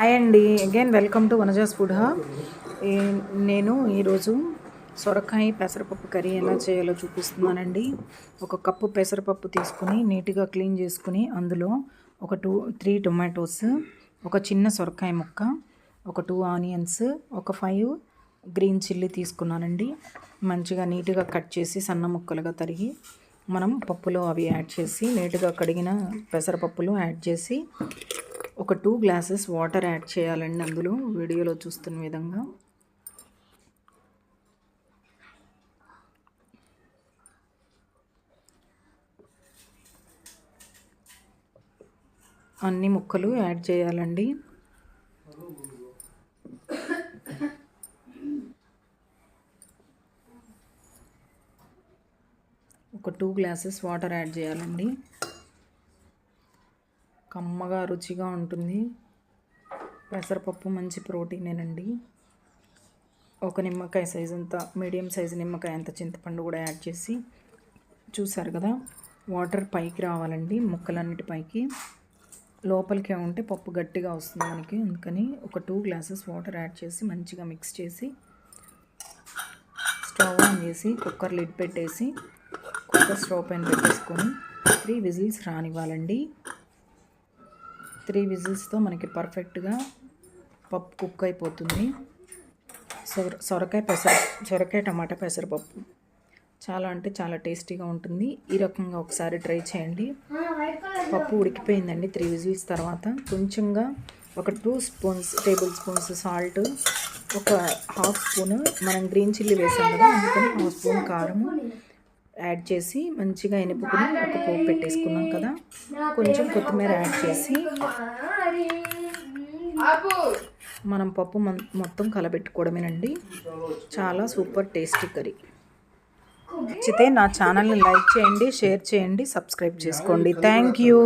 Hi అండి. Again welcome to Vanaja's food hub నేను ఈరోజు సొరకాయ పెసరపప్పు కర్రీ ఎలా చేయాలో చూపిస్తున్నానండి. ఒక కప్పు పెసరపప్పు తీసుకుని నీట్గా క్లీన్ చేసుకుని అందులో ఒక టూ త్రీ టొమాటోస్ ఒక చిన్న సొరకాయ ముక్క ఒక టూ ఆనియన్స్ ఒక ఫైవ్ గ్రీన్ చిల్లీ తీసుకున్నానండి. మంచిగా నీట్గా కట్ చేసి సన్న ముక్కలుగా తరిగి మనం పప్పులో అవి యాడ్ చేసి నీట్గా కడిగిన పెసరపప్పులు యాడ్ చేసి ఒక టూ గ్లాసెస్ వాటర్ యాడ్ చేయాలండి అందులో వీడియోలో చూస్తున్న విధంగా. అన్ని ముక్కలు యాడ్ చేయాలండి. ఒక టూ గ్లాసెస్ వాటర్ యాడ్ చేయాలండి. కమ్మగా రుచిగా ఉంటుంది. పెసరపప్పు మంచి ప్రోటీనేనండి. ఒక నిమ్మకాయ సైజ్ అంత మీడియం సైజు నిమ్మకాయ అంత చింతపండు కూడా యాడ్ చేసి చూసారు కదా వాటర్ పైకి రావాలండి ముక్కలన్నిటి పైకి. లోపలికి ఉంటే పప్పు గట్టిగా వస్తుంది మనకి అందుకని ఒక టూ గ్లాసెస్ వాటర్ యాడ్ చేసి మంచిగా మిక్స్ చేసి స్టవ్ ఆన్ చేసి కుక్కర్ లిడ్ పెట్టేసి కుక్కర్ స్టవ్ పైన పెట్టేసుకొని త్రీ విజిల్స్ రానివ్వాలండి. త్రీ విజిల్స్తో మనకి పర్ఫెక్ట్గా పప్పు కుక్ అయిపోతుంది. సొర సొరకాయ పెసర సొరకాయ టమాటా పెసరపప్పు. చాలా అంటే చాలా టేస్టీగా ఉంటుంది. ఈ రకంగా ఒకసారి ట్రై చేయండి. పప్పు ఉడికిపోయిందండి త్రీ విజిల్స్ తర్వాత. కొంచెంగా ఒక two spoons table spoons salt ఒక హాఫ్ స్పూన్ మనం గ్రీన్ చిల్లీ వేసాం కదా అందుకని హాఫ్ స్పూన్ కారము. యాడ్ చేసి మంచిగా ఎనుపుకుని ఒక పోపు పెట్టేసుకున్నాం కదా. కొంచెం కొత్తిమీర యాడ్ చేసి మనం పప్పు మొత్తం కలబెట్టుకోవడమేనండి. చాలా సూపర్ టేస్టీ కర్రీ. నచ్చితే నా ఛానల్ని లైక్ చేయండి షేర్ చేయండి సబ్స్క్రైబ్ చేసుకోండి. Thank you.